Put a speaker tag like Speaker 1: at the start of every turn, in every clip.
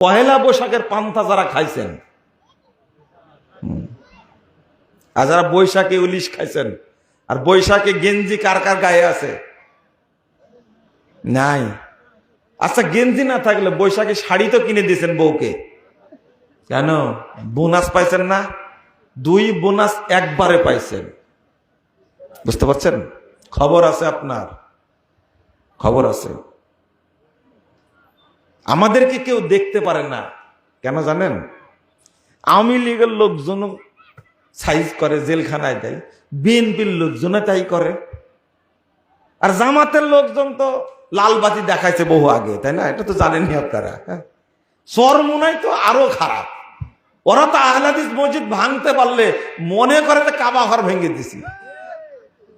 Speaker 1: পহেলা বৈশাখের পান্তা যারা খাইছেন আর যারা বৈশাখে উলিশ খাইছেন, আর বৈশাখে গেঞ্জি কার কার গায়ে আছে? নাই। আচ্ছা গেঞ্জি না থাকলে বৈশাখে শাড়ি তো কিনে দিয়েছেন বউকে। কেন? বোনাস পাইছেন না? দুই বোনাস একবারে পাইছেন। বুঝতে পারছেন? খবর আছে আপনার। খবর আছে। আমাদেরকে কেউ দেখতে পারে না। কেন জানেন? আওয়ামী লীগের লোকজন সাইজ করে জেলখানায় দেয়, বিএনপির লোকজন তাই করে। আর জামাতের লোকজন তো লালবাতি দেখাইছে বহু আগে, তাই না? এটা তো জানেননি আপনারা হ্যাঁ? চরমুনাই তো আরও খারাপ। ওরা তো আহলাদিস মসজিদ ভাঙতে পারলে মনে করে কাবা ঘর ভেঙে দিছি।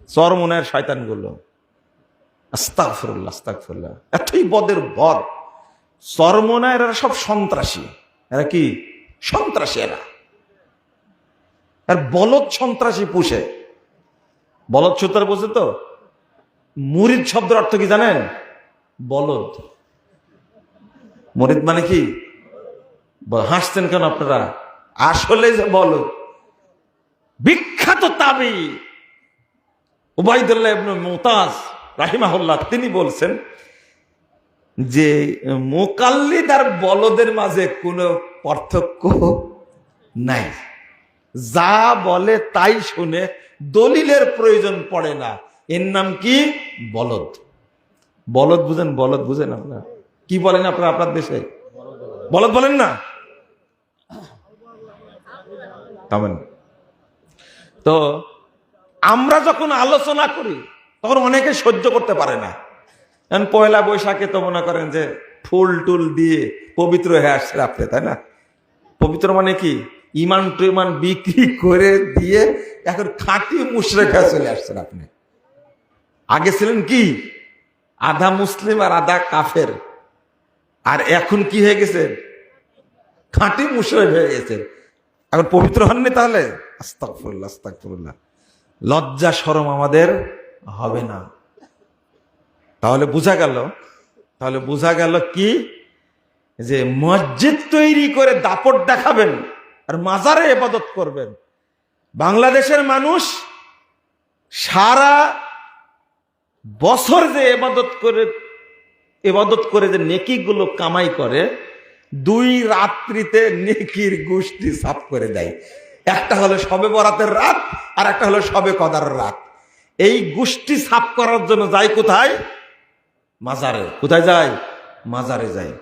Speaker 1: চরমুনায়ের শয়তানগুলো আস্তাগফিরুল্লাহ আস্তাগফিরুল্লাহ। এতই বদের বদ চরমোনা এরা সব সন্ত্রাসী। এরা কি? সন্ত্রাসী এরা। আর বলদ সন্ত্রাসী পুষে। বলদ সুতার বুঝে তো? মুরিদ শব্দের অর্থ কি জানেন? বলদ। মুরিদ মানে কি? হাসছেন কেন আপনারা? আসলে যে বলদ। বিখ্যাত তাবি। উবাইদুল্লাহ মুতাজ রাহিমাহুল্লাহ, তিনি বলছেন যে মোকাল্লিদ আর বলদের মাঝে কোনো পার্থক্য নাই। যা বলে তাই শুনে দলিলের প্রয়োজন পড়ে না। এর নাম কি? বলদ। বলদ বুঝেন বলদ বুঝেন আপনারা। কি বলেন আপনারা আপনার দেশে? বলদ বলেন না। তেমন তো আমরা যখন আলোচনা করি, তখন অনেকে সহ্য করতে পারে না। এখন পয়লা বৈশাখে তো মনে করেন যে ফুল টুল দিয়ে পবিত্র হয়ে আসছে আপনি তাই না? পবিত্র মানে কি? ইমান টিমান বিক্রি করে দিয়ে এখন খাঁটি মুশরেখা চলে আসছেন আপনি। আগে ছিলেন কি? আধা মুসলিম আর আধা কাফের। আর এখন কি হয়ে গেছে? খাঁটি মুশরেক হয়ে গেছে। এখন পবিত্র হননি তাহলে? আস্তাকফুল্লাহ আস্তাকফুল্লাহ লজ্জা সরম আমাদের হবে না। তাহলে বোঝা গেল, তাহলে বোঝা গেল কি? যে মসজিদ তৈরি করে দাপট দেখাবেন আর মাজারে এবাদত করবেন। বাংলাদেশের মানুষ সারা বছর যে এবাদত করে এবাদত করে যে নেকিগুলো কামাই করে, দুই রাত্রিতে নেকির গোষ্ঠী সাফ করে দেয়। একটা হলো সবে বরাতের রাত আর একটা হলো সবে কদার রাত। এই গোষ্ঠী সাফ করার জন্য যায় কোথায়? মাজারে। কোথায় যায়? মাজারে যায়।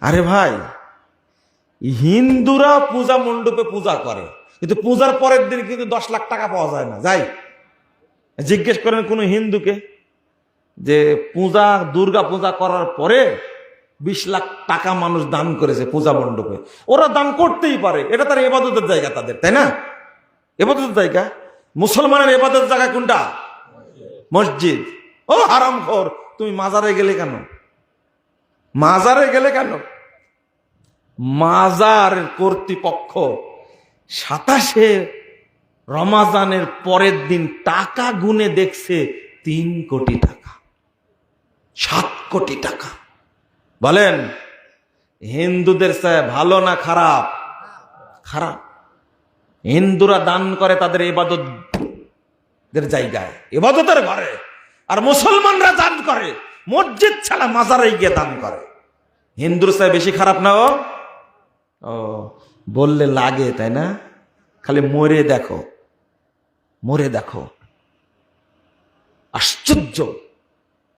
Speaker 1: আরে ভাই হিন্দুরা পূজা মণ্ডপে পূজা করে কিন্তু পূজার পরের দিন কিন্তু দশ লাখ টাকা পাওয়া যায় না। যাই জিজ্ঞেস করেন কোনো হিন্দুকে যে পূজা দুর্গা পূজা করার পরে বিশ লাখ টাকা মানুষ দান করেছে পূজা মণ্ডপে। ওরা দান করতেই পারে এটা তার এবাদতের জায়গা তাদের তাই না? এবাদতের জায়গা? মুসলমানের এবাদতের জায়গা কোনটা? মসজিদ। ও হারাম খোর তুমি মাজারে গেলে কেন? মাজারে গেলে কেন? মাজার কর্তৃপক্ষ সাতাশে রমাজানের পরের দিন টাকা গুনে দেখছে তিন কোটি টাকা, সাত কোটি টাকা। বলেন, হিন্দুদের ভালো না খারাপ? খারাপ। হিন্দুরা দান করে তাদের এবাদত জায়গায়, এবাদতের ঘরে। আর মুসলমানরা দান করে, মসজিদ ছাড়া মাজারে গিয়ে দান করে। হিন্দুর চাই বেশি খারাপ না ও, বললে লাগে, তাই না? খালি মরে দেখো মরে দেখো। আশ্চর্য!